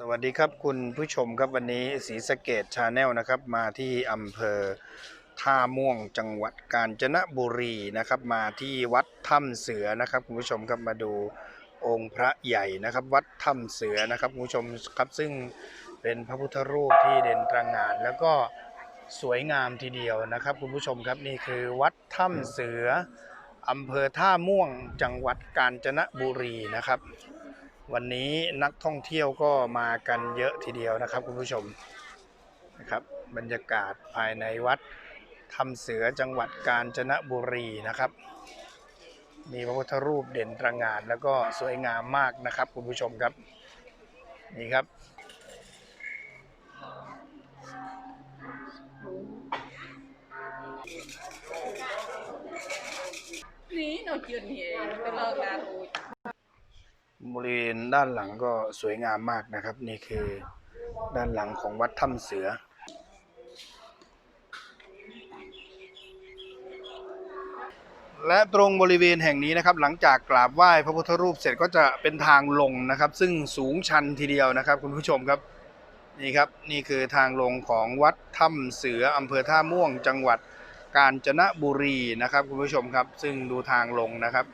สวัสดีครับคุณผู้ชมครับวันนี้ศรีสะเกดชาแนลนะครับมาที่อำเภอท่าม่วงจังหวัดกาญจนบุรีนะครับมาที่วัดถ้ำเสือนะครับคุณผู้ชมครับมาดูองค์พระใหญ่นะครับ วัดถ้ำเสือนะครับคุณผู้ชมครับซึ่งเป็นพระพุทธรูปที่เด่นตระหง่าน แล้วก็สวยงามทีเดียวนะครับ คุณผู้ชมครับนี่คือวัดถ้ำเสืออำเภอท่าม่วงจังหวัดกาญจนบุรีนะครับ วันนี้นักท่องเที่ยวก็มากันเยอะทีเดียวนะครับคุณผู้ชมนะครับ บรรยากาศภายในวัดถ้ำเสือจังหวัดกาญจนบุรีนะครับ มีพระพุทธรูปเด่นตระงานแล้วก็สวยงามมากนะครับคุณผู้ชมครับนี่ครับนี่เราจืดนี่เองเป็นเลิกงานอ้ย บริเวณด้านหลังก็สวยงามมากนะครับ นี่คือด้านหลังของวัดถ้ำเสือ และตรงบริเวณแห่งนี้นะครับ หลังจากกราบไหว้พระพุทธรูปเสร็จก็จะเป็นทางลงนะครับ ซึ่งสูงชันทีเดียวนะครับ คุณผู้ชมครับนี่ครับนี่คือทางลงของวัดถ้ำเสืออำเภอท่าม่วงจังหวัดกาญจนบุรีนะครับ คุณผู้ชมครับ ซึ่งดูทางลงนะครับ